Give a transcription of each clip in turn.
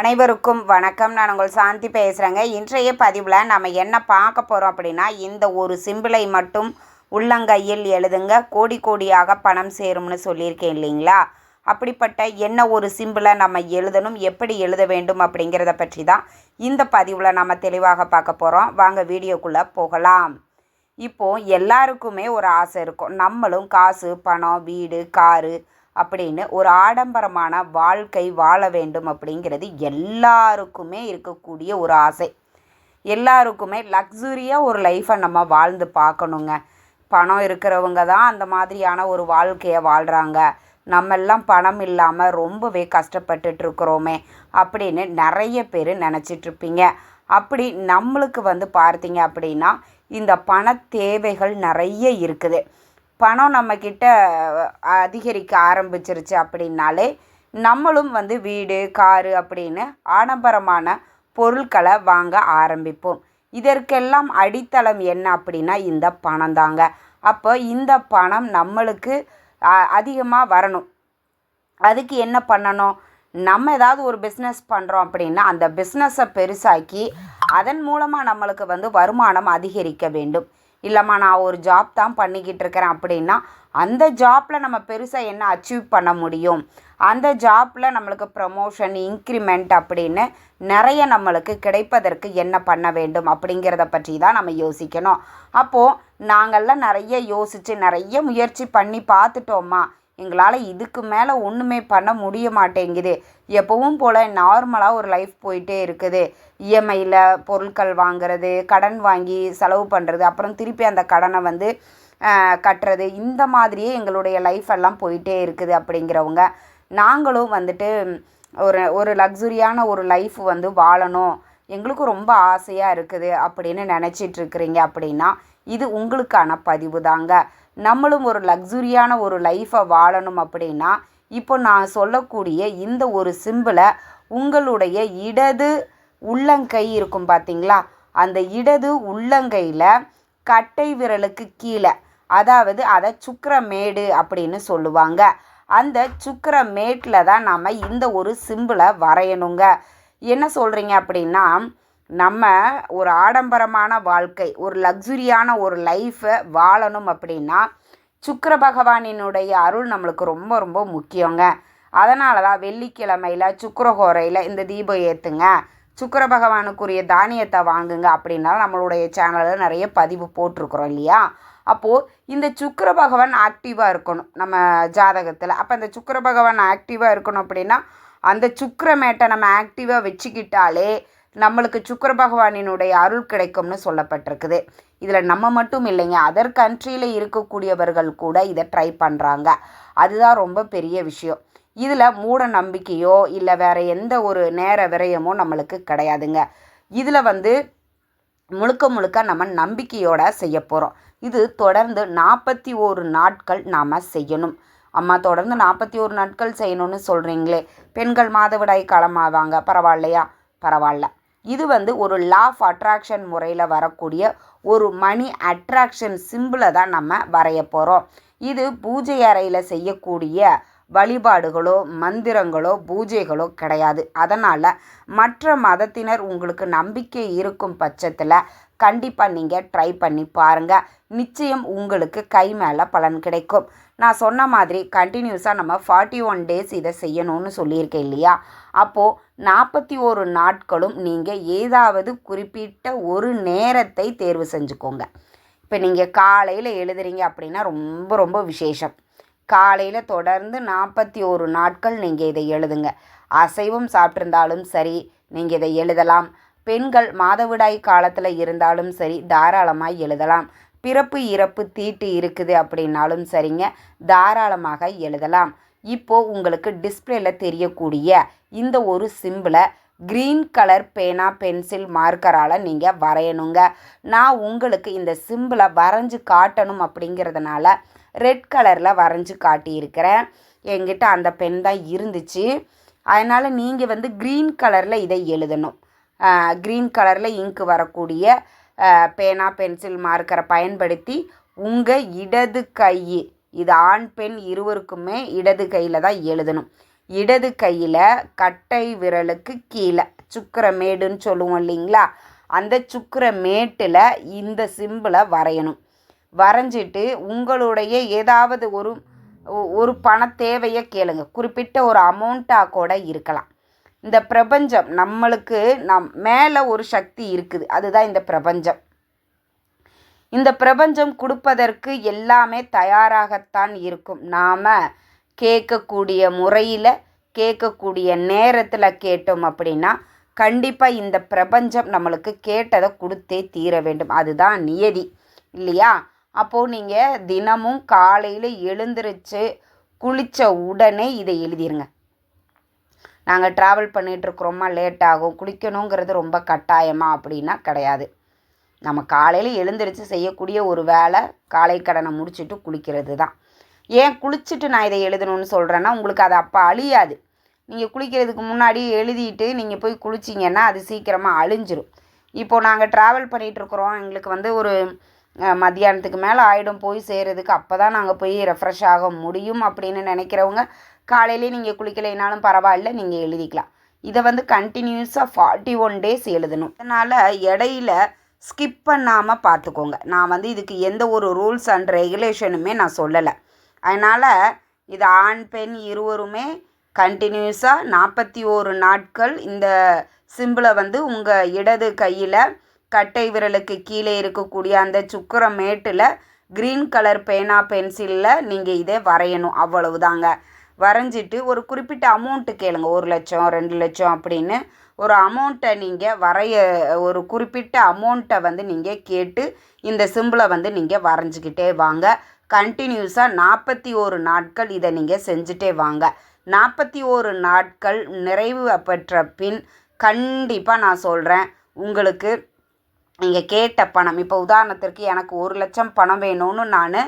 அனைவருக்கும் வணக்கம். நான் உங்கள் சாந்தி பேசுகிறேங்க இன்றைய பதிவில் நம்ம என்ன பார்க்க போகிறோம் அப்படின்னா இந்த ஒரு சிம்பிளை மட்டும் உள்ளங்கையில் எழுதுங்க. கோடி கோடியாக பணம் சேரும்னு சொல்லியிருக்கேன் இல்லைங்களா? அப்படிப்பட்ட என்ன ஒரு சிம்பிளை நம்ம எழுதணும் எப்படி எழுத வேண்டும் அப்படிங்கிறத பற்றி தான் இந்த பதிவில் நம்ம தெளிவாக பார்க்க போகிறோம் வாங்க வீடியோக்குள்ளே போகலாம். இப்போது எல்லாருக்குமே ஒரு ஆசை இருக்கும். நம்மளும் காசு பணம் வீடு காரு அப்படின்னு ஒரு ஆடம்பரமான வாழ்க்கை வாழ வேண்டும் அப்படிங்கிறது எல்லாருக்குமே இருக்கக்கூடிய ஒரு ஆசை. எல்லாருக்குமே லக்ஸுரியாக ஒரு லைஃப்பை நம்ம வாழ்ந்து பார்க்கணுங்க. பணம் இருக்கிறவங்க தான் அந்த மாதிரியான ஒரு வாழ்க்கையை வாழ்கிறாங்க நம்மெல்லாம் பணம் இல்லாமல் ரொம்பவே கஷ்டப்பட்டுட்டு இருக்கிறோமே அப்படின்னு நிறைய பேர் நினச்சிட்ருப்பீங்க அப்படி நம்மளுக்கு வந்து பார்த்தீங்க அப்படின்னா இந்த பண தேவைகள் நிறைய இருக்குது. பணம் நம்மக்கிட்ட அதிகரிக்க ஆரம்பிச்சிருச்சு அப்படின்னாலே நம்மளும் வந்து வீடு காரு அப்படின்னு ஆடம்பரமான பொருட்களை வாங்க ஆரம்பிப்போம். இதற்கெல்லாம் அடித்தளம் என்ன அப்படின்னா இந்த பணம் தாங்க. அப்போ இந்த பணம் நம்மளுக்கு அதிகமாக வரணும். அதுக்கு என்ன பண்ணணும்? நம்ம ஏதாவது ஒரு பிஸ்னஸ் பண்ணுறோம் அப்படின்னா அந்த பிஸ்னஸை பெருசாக்கி அதன் மூலமாக நம்மளுக்கு வந்து வருமானம் அதிகரிக்க வேண்டும். இல்லைம்மா நான் ஒரு ஜாப் தான் பண்ணிக்கிட்டு இருக்கிறேன் அப்படின்னா அந்த ஜாப்பில் நம்ம பெருசாக என்ன அச்சீவ் பண்ண முடியும்? அந்த ஜாப்பில் நம்மளுக்கு ப்ரமோஷன் இன்க்ரிமெண்ட் அப்படின்னு நிறைய நம்மளுக்கு கிடைப்பதற்கு என்ன பண்ண வேண்டும் அப்படிங்கிறத பற்றி தான் நம்ம யோசிக்கணும். அப்போது நாங்கள்லாம் நிறைய யோசித்து நிறைய முயற்சி பண்ணி பார்த்துட்டோம்மா. எங்களால் இதுக்கு மேலே ஒன்றுமே பண்ண முடிய மாட்டேங்குது. எப்பவும் போல் நார்மலாக ஒரு லைஃப் போயிட்டே இருக்குது. இஎம்ஐயில் பொருட்கள் வாங்குறது கடன் வாங்கி செலவு பண்ணுறது அப்புறம் திருப்பி அந்த கடனை வந்து கட்டுறது இந்த மாதிரியே எங்களுடைய லைஃப் எல்லாம் போயிட்டே இருக்குது அப்படிங்கிறவங்க. நாங்களும் வந்துட்டு ஒரு ஒரு லக்ஸுரியான ஒரு லைஃப் வந்து வாழணும். எங்களுக்கும் ரொம்ப ஆசையாக இருக்குது அப்படின்னு நினச்சிட்ருக்குறீங்க அப்படின்னா இது உங்களுக்கான பதிவு தாங்க. நம்மளும் ஒரு லக்ஸுரியான ஒரு லைஃப்பை வாழணும் அப்படின்னா இப்போ நான் சொல்லக்கூடிய இந்த ஒரு சிம்பிளை உங்களுடைய இடது உள்ளங்கை இருக்கும் பார்த்தீங்களா அந்த இடது உள்ளங்கையில் கட்டை விரலுக்கு கீழே அதாவது அதை சுக்கரமேடு அப்படின்னு சொல்லுவாங்க. அந்த சுக்கரமேட்டில் தான் நாம் இந்த ஒரு சிம்பிளை வரையணுங்க. என்ன சொல்கிறீங்க அப்படின்னா நம்ம ஒரு ஆடம்பரமான வாழ்க்கை ஒரு லக்ஸுரியான ஒரு லைஃப்பை வாழணும் அப்படின்னா சுக்கர பகவானினுடைய அருள் நம்மளுக்கு ரொம்ப ரொம்ப முக்கியங்க. அதனால தான் வெள்ளிக்கிழமையில் சுக்கரஹோரையில் இந்த தீபம் ஏற்றுங்க சுக்கர பகவானுக்குரிய தானியத்தை வாங்குங்க அப்படின்னா நம்மளுடைய சேனலில் நிறைய பதிவு போட்டிருக்குறோம் இல்லையா? அப்போது இந்த சுக்கர பகவான் ஆக்டிவாக இருக்கணும் நம்ம ஜாதகத்தில். அப்போ இந்த சுக்கர பகவான் ஆக்டிவாக இருக்கணும் அப்படின்னா அந்த சுக்கரமேட்டை நம்ம ஆக்டிவாக வச்சுக்கிட்டாலே நம்மளுக்கு சுக்கர பகவானினுடைய அருள் கிடைக்கும்னு சொல்லப்பட்டிருக்குது. இதில் நம்ம மட்டும் இல்லைங்க அதர் கண்ட்ரியில் இருக்கக்கூடியவர்கள் கூட இதை ட்ரை பண்ணுறாங்க அதுதான் ரொம்ப பெரிய விஷயம். இதில் மூட நம்பிக்கையோ இல்லை வேறு எந்த ஒரு நேர விரயமோ நம்மளுக்கு கிடையாதுங்க. இதில் வந்து முழுக்க முழுக்க நம்ம நம்பிக்கையோடு செய்ய போகிறோம் இது தொடர்ந்து நாற்பத்தி ஒரு நாட்கள் நாம் செய்யணும். அம்மா தொடர்ந்து நாற்பத்தி ஒரு நாட்கள் செய்யணும்னு சொல்கிறீங்களே பெண்கள் மாதவிடாய் காலமாவாங்க பரவாயில்லையா? பரவாயில்ல. இது வந்து ஒரு லா ஆஃப் அட்ராக்ஷன் முறையில் வரக்கூடிய ஒரு மணி அட்ராக்ஷன் சிம்பிளை தான் நம்ம வரைய போகிறோம் இது பூஜை அறையில் செய்யக்கூடிய வழிபாடுகளோ மந்திரங்களோ பூஜைகளோ கிடையாது. அதனால் மற்ற மதத்தினர் உங்களுக்கு நம்பிக்கை இருக்கும் பட்சத்தில் கண்டிப்பாக நீங்கள் ட்ரை பண்ணி பாருங்கள் நிச்சயம் உங்களுக்கு கை மேலே பலன் கிடைக்கும். நான் சொன்ன மாதிரி கண்டினியூஸாக நம்ம ஃபார்ட்டி ஒன் டேஸ் இதை செய்யணும்னு சொல்லியிருக்கேன் இல்லையா? அப்போது நாற்பத்தி ஒரு நாட்களும் நீங்கள் ஏதாவது குறிப்பிட்ட ஒரு நேரத்தை தேர்வு செஞ்சுக்கோங்க. இப்போ நீங்கள் காலையில் எழுதுறீங்க அப்படின்னா ரொம்ப ரொம்ப விசேஷம். காலையில் தொடர்ந்து நாற்பத்தி ஒரு நாட்கள் நீங்கள் இதை எழுதுங்க. அசைவம் சாப்பிட்ருந்தாலும் சரி நீங்கள் இதை எழுதலாம். பெண்கள் மாதவிடாய் காலத்தில் இருந்தாலும் சரி தாராளமாக எழுதலாம். பிறப்பு இறப்பு தீட்டு இருக்குது அப்படின்னாலும் சரிங்க. தாராளமாக எழுதலாம். இப்போது உங்களுக்கு டிஸ்பிளேல தெரியக்கூடிய இந்த ஒரு சிம்பிளை க்ரீன் கலர் பேனா பென்சில் மார்க்கரால் நீங்கள் வரையணுங்க. நான் உங்களுக்கு இந்த சிம்பிளை வரைஞ்சி காட்டணும் அப்படிங்கிறதுனால ரெட் கலரில் வரைஞ்சி காட்டியிருக்கிறேன். என்கிட்ட அந்த பென் தான் இருந்துச்சு. அதனால் நீங்கள் வந்து க்ரீன் கலரில் இதை எழுதணும். க்ரீன் கலரில் இங்கு வரக்கூடிய பேனா பென்சில் மார்க்கரை பயன்படுத்தி உங்கள் இடது கை இது ஆண் பெண் இருவருக்குமே இடது கையில் தான் எழுதணும். இடது கையில் கட்டை விரலுக்கு கீழே சுக்கிரமேடுன்னு சொல்லுவோம் இல்லைங்களா? அந்த சுக்கிரமேட்டில் இந்த சிம்பிளை வரையணும். வரைஞ்சிட்டு உங்களுடைய ஏதாவது ஒரு ஒரு பண தேவையை கேளுங்க. குறிப்பிட்ட ஒரு அமௌண்ட்டாக கூட இருக்கலாம். இந்த பிரபஞ்சம் நம்மளுக்கு நம் மேலே ஒரு சக்தி இருக்குது. அதுதான் இந்த பிரபஞ்சம். இந்த பிரபஞ்சம் கொடுப்பதற்கு எல்லாமே தயாராகத்தான் இருக்கும். நாம் கேட்கக்கூடிய முறையில் கேட்கக்கூடிய நேரத்தில் கேட்டோம் அப்படின்னா கண்டிப்பாக இந்த பிரபஞ்சம் நம்மளுக்கு கேட்டதை கொடுத்தே தீர வேண்டும். அதுதான் நியதி. இல்லையா? அப்போது நீங்கள் தினமும் காலையில் எழுந்திருச்சு குளித்த உடனே இதை எழுதிருங்க. நாங்கள் ட்ராவல் பண்ணிகிட்ருக்குறோமா லேட் ஆகும். குளிக்கணுங்கிறது ரொம்ப கட்டாயமா அப்படின்னா கிடையாது. நம்ம காலையில் எழுந்திரிச்சு செய்யக்கூடிய ஒரு வேலை காலை கடனை முடிச்சுட்டு குளிக்கிறது தான். ஏன் குளிச்சுட்டு நான் இதை எழுதணும்னு சொல்கிறேன்னா உங்களுக்கு அது அப்போ அழியாது. நீங்கள் குளிக்கிறதுக்கு முன்னாடி எழுதிட்டு நீங்கள் போய் குளிச்சிங்கன்னா அது சீக்கிரமாக அழிஞ்சிரும். இப்போது நாங்கள் ட்ராவல் பண்ணிகிட்ருக்குறோம் எங்களுக்கு வந்து ஒரு மத்தியானத்துக்கு மேலே ஆகிடும் போய் சேர்கிறதுக்கு அப்போ தான் நாங்கள் போய் ரெஃப்ரெஷ் ஆக முடியும் அப்படின்னு நினைக்கிறவங்க காலையிலே நீங்கள் குளிக்கலைனாலும் பரவாயில்ல நீங்கள் எழுதிக்கலாம். இதை வந்து கண்டினியூஸாக ஃபார்ட்டி ஒன் டேஸ் எழுதணும். அதனால் இடையில ஸ்கிப் பண்ணாமல் பார்த்துக்கோங்க. நான் வந்து இதுக்கு எந்த ஒரு ரூல்ஸ் அண்ட் ரெகுலேஷனுமே நான் சொல்லலை. அதனால் இது ஆண் பெண் இருவருமே கண்டினியூஸாக நாற்பத்தி ஓரு நாட்கள் இந்த சிம்பிளை வந்து உங்கள் இடது கையில் கட்டை விரலுக்கு கீழே இருக்கக்கூடிய அந்த சுக்கர மேட்டில் க்ரீன் கலர் பேனா பென்சிலில் நீங்கள் இதை வரையணும். அவ்வளவுதாங்க. வரைஞ்சிட்டு ஒரு குறிப்பிட்ட அமௌண்ட்டு கேளுங்க. ஒரு லட்சம் ரெண்டு லட்சம் அப்படின்னு. ஒரு அமௌண்ட்டை நீங்கள் வரைய ஒரு குறிப்பிட்ட அமௌண்ட்டை வந்து நீங்கள் கேட்டு இந்த சிம்பிளை வந்து நீங்கள் வரைஞ்சிக்கிட்டே வாங்க. கண்டினியூஸாக நாற்பத்தி ஒரு நாட்கள் இதை நீங்கள் செஞ்சுட்டே வாங்க. நாற்பத்தி ஒரு நாட்கள் நிறைவு பெற்ற பின் கண்டிப்பாக நான் சொல்கிறேன் உங்களுக்கு நீங்கள் கேட்ட பணம். இப்போ உதாரணத்திற்கு எனக்கு ஒரு லட்சம் பணம் வேணும்னு நான்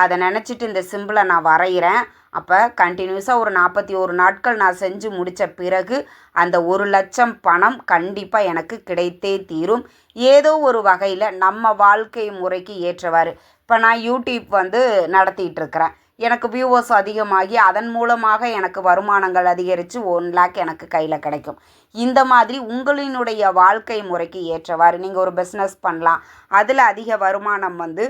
அதை நினச்சிட்டு இந்த சிம்பிளை நான் வரைகிறேன் அப்போ கண்டினியூஸாக ஒரு நாற்பத்தி ஒரு நாட்கள் நான் செஞ்சு முடித்த பிறகு அந்த ஒரு லட்சம் பணம் கண்டிப்பாக எனக்கு கிடைத்தே தீரும். ஏதோ ஒரு வகையில் நம்ம வாழ்க்கை முறைக்கு ஏற்றவாறு. இப்போ நான் யூடியூப் வந்து நடத்திட்டு இருக்கிறேன். எனக்கு வியூவர்ஸ் அதிகமாகி அதன் மூலமாக எனக்கு வருமானங்கள் அதிகரித்து ஒன் லேக் எனக்கு கையில் கிடைக்கும். இந்த மாதிரி உங்களினுடைய வாழ்க்கை முறைக்கு ஏற்றவாறு நீங்கள் ஒரு பிஸ்னஸ் பண்ணலாம். அதில் அதிக வருமானம் வந்து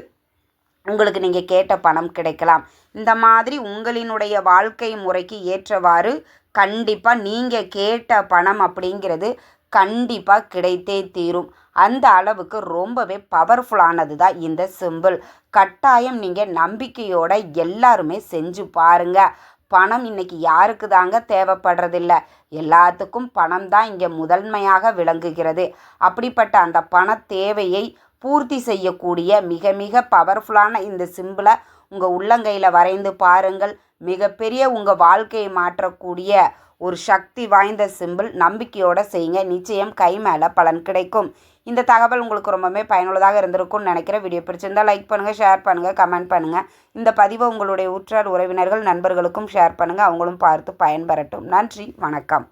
உங்களுக்கு நீங்கள் கேட்ட பணம் கிடைக்கலாம். இந்த மாதிரி உங்களினுடைய வாழ்க்கை முறைக்கு ஏற்றவாறு கண்டிப்பாக நீங்கள் கேட்ட பணம் அப்படிங்கிறது கண்டிப்பாக கிடைத்தே தீரும். அந்த அளவுக்கு ரொம்பவே பவர்ஃபுல்லானது தான் இந்த சிம்பிள் கட்டாயம் நீங்கள் நம்பிக்கையோட எல்லாருமே செஞ்சு பாருங்கள் பணம் இன்னைக்கு யாருக்கு தாங்க தேவைப்படுறதில்ல. எல்லாத்துக்கும் பணம் தான் இங்கே முதன்மையாக விளங்குகிறது. அப்படிப்பட்ட அந்த பண தேவையை பூர்த்தி செய்யக்கூடிய மிக மிக பவர்ஃபுல்லான இந்த சிம்பிளை உங்கள் உள்ளங்கையில் வரைந்து பாருங்கள். மிகப்பெரிய உங்கள் வாழ்க்கையை மாற்றக்கூடிய ஒரு சக்தி வாய்ந்த சிம்பிள் நம்பிக்கையோடு செய்யுங்க. நிச்சயம் கை மேலே பலன் கிடைக்கும். இந்த தகவல் உங்களுக்கு ரொம்பவே பயனுள்ளதாக இருந்திருக்கும்னு நினைக்கிறேன். வீடியோ பிடிச்சிருந்தால் லைக் பண்ணுங்கள் ஷேர் பண்ணுங்கள் கமெண்ட் பண்ணுங்கள் இந்த பதிவை உங்களுடைய உற்றார் உறவினர்கள் நண்பர்களுக்கும் ஷேர் பண்ணுங்கள் அவங்களும் பார்த்து பயன்பெறட்டும். நன்றி வணக்கம்.